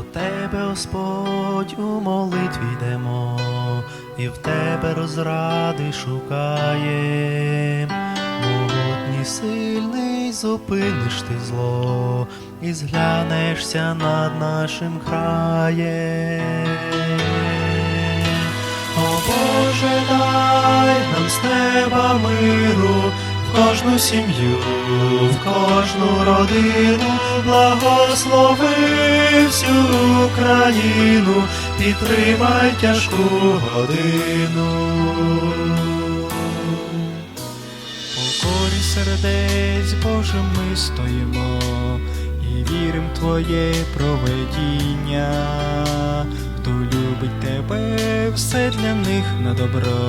тебе, Господь, у молитві йдемо, і в тебе розради шукаєм. Могутній сильний зупиниш ти зло, і зглянешся над нашим краєм. О Боже, дай нам з неба миру, кожну сім'ю, в кожну родину, благослови всю Україну, підтримай тяжку годину. Покорі сердець, Боже, ми стоїмо і вірим Твоє проведіння. Хто любить тебе, все для них на добро,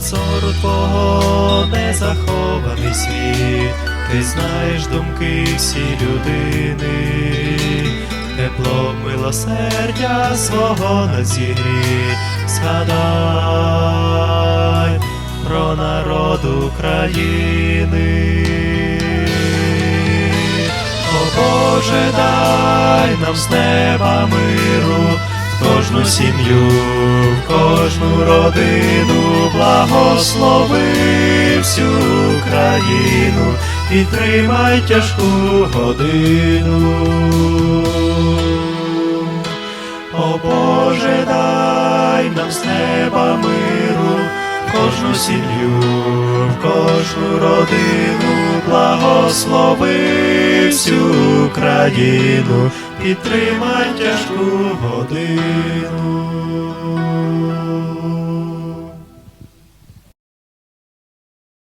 Від твого не захований світ, ти знаєш думки всі людини, тепло милосердя свого на зігрі, згадай про народ України. О Боже, дай нам з неба миру, кожну сім'ю, в кожну родину, благослови всю країну, підтримай тяжку годину. О Боже, дай нам з неба миру, в кожну сім'ю, в кожну родину, благослови всю країну, підтримай тяжку годину.